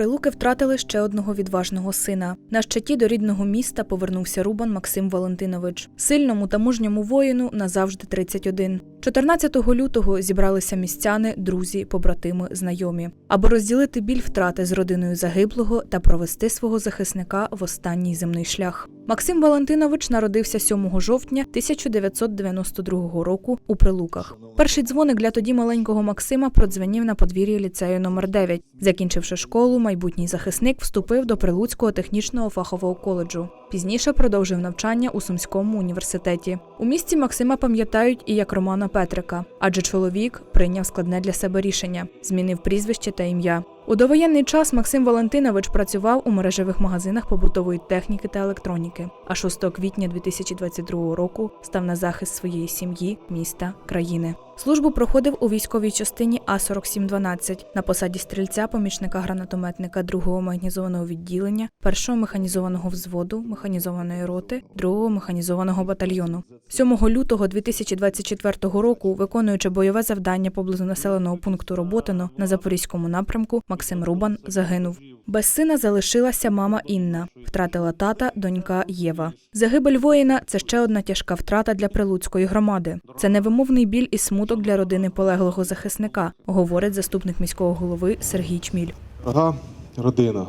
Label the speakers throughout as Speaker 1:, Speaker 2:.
Speaker 1: Прилуки втратили ще одного відважного сина. На щиті до рідного міста повернувся Рубан Максим Валентинович. Сильному та мужньому воїну назавжди 31. 14 лютого зібралися містяни, друзі, побратими, знайомі, аби розділити біль втрати з родиною загиблого та провести свого захисника в останній земний шлях. Максим Валентинович народився 7 жовтня 1992 року у Прилуках. Перший дзвоник для тоді маленького Максима продзвенів на подвір'ї ліцею номер 9 Закінчивши школу, майбутній захисник вступив до Прилуцького технічного фахового коледжу. Пізніше продовжив навчання у Сумському університеті. У місті Максима пам'ятають і як Романа Петрика, адже чоловік прийняв складне для себе рішення, змінив прізвище та ім'я. У довоєнний час Максим Валентинович працював у мережевих магазинах побутової техніки та електроніки. А 6 квітня 2022 року став на захист своєї сім'ї, міста, країни. Службу проходив у військовій частині А4712 на посаді стрільця, помічника гранатометника 2-го механізованого відділення, 1-го механізованого взводу, механізованої роти, 2-го механізованого батальйону. 7 лютого 2024 року, виконуючи бойове завдання поблизу населеного пункту Роботино на запорізькому напрямку, Рубан загинув. Без сина залишилася мама Інна, втратила тата, донька Єва. Загибель воїна це ще одна тяжка втрата для прилуцької громади. Це невимовний біль і смуток для родини полеглого захисника, говорить заступник міського голови Сергій Чміль.
Speaker 2: Дорога родина,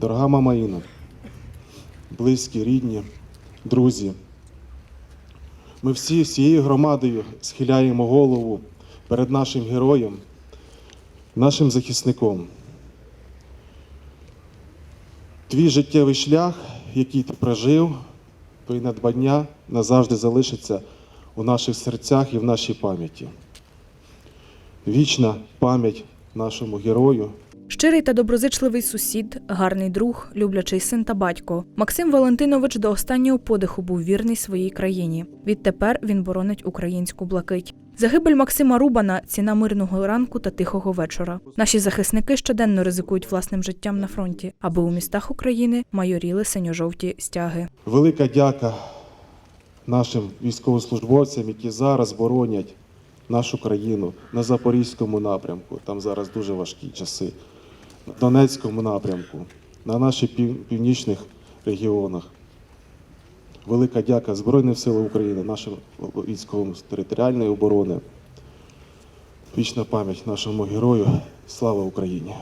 Speaker 2: дорога мама Інна, близькі, рідні, друзі. Ми всі всією громадою схиляємо голову перед нашим героєм, нашим захисником. Твій життєвий шлях, який ти прожив, твої надбання назавжди залишаться у наших серцях і в нашій пам'яті. Вічна пам'ять нашому герою.
Speaker 1: Щирий та доброзичливий сусід, гарний друг, люблячий син та батько. Максим Валентинович до останнього подиху був вірний своїй країні. Відтепер він боронить українську блакить. Загибель Максима Рубана ціна мирного ранку та тихого вечора. Наші захисники щоденно ризикують власним життям на фронті, аби у містах України майоріли синьо-жовті стяги.
Speaker 2: Велика дяка нашим військовослужбовцям, які зараз боронять нашу країну на Запорізькому напрямку. Там зараз дуже важкі часи. На Донецькому напрямку, на наших північних регіонах. Велика дяка Збройним силам України, нашим військовим з територіальної оборони. Вічна пам'ять нашому герою. Слава Україні!